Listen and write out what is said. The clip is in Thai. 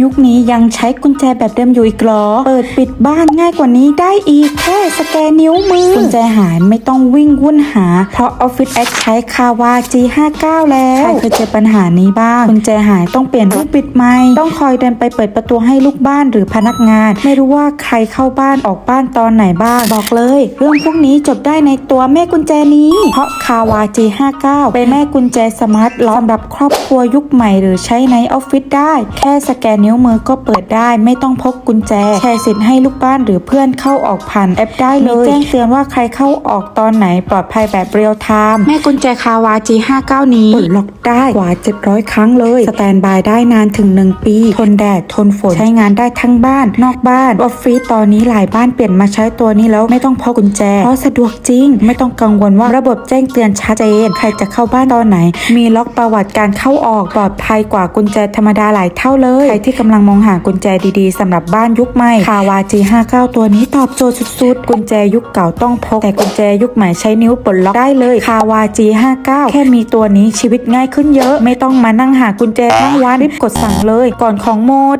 ยุคนี้ยังใช้กุญแจแบบเดิมอยู่อีกเหรอ เปิดปิดบ้านง่ายกว่านี้ได้อีกแค่สแกนนิ้วมือ กุญแจหายไม่ต้องวิ่งวุ่นหา เพราะ Office X ใช้คาวา G59 แล้ว ใครเคยเจอปัญหานี้บ้าง กุญแจหายต้องเปลี่ยนลูกปิดไหมต้องคอยเดินไปเปิดประตูให้ลูกบ้านหรือพนักงาน ไม่รู้ว่าใครเข้าบ้านออกบ้านตอนไหนบ้าง บอกเลย เรื่องพวกนี้จบได้ในตัวแม่กุญแจนี้ เพราะคาวา G59 เป็นแม่กุญแจสมาร์ทล็อกสำหรับครอบครัวยุคใหม่ หรือใช้ในออฟฟิศได้ แค่สแกนนิ้วมือก็เปิดได้ไม่ต้องพกกุญแจ แชร์สิทธิ์ให้ลูกบ้านหรือเพื่อนเข้าออกผ่านแอปได้เลย แจ้งเตือนว่าใครเข้าออกตอนไหนปลอดภัยแบบเรียลไทม์แม่กุญแจคาวา G59 นี้เปิดล็อกได้กว่า 700 ครั้งเลย สแตนบายได้นานถึง 1 ปี ทนแดดทนฝนใช้งานได้ทั้งบ้าน นอกบ้านออฟฟิศตอนนี้หลายบ้านเปลี่ยนมาใช้ตัวนี้แล้วไม่ต้องพกกุญแจเพราะสะดวกจริง ไม่ต้องกังวลว่าระบบแจ้งเตือนชัดเจนใครจะเข้าบ้านตอนไหน มีล็อกประวัติการเข้าออกปลอดภัยกว่ากุญแจธรรมดาหลายเท่าเลยใครที่กำลังมองหากุญแจดีๆสำหรับบ้านยุคใหม่คาวา G59 ตัวนี้ตอบโจทย์สุดๆ กุญแจยุคเก่าต้องพก แต่กุญแจยุคใหม่ใช้นิ้วปลดล็อกได้เลยคาวา G59 แค่มีตัวนี้ชีวิตง่ายขึ้นเยอะ ไม่ต้องมานั่งหากุญแจทั้งวันรีบกดสั่งเลย ก่อนของหมด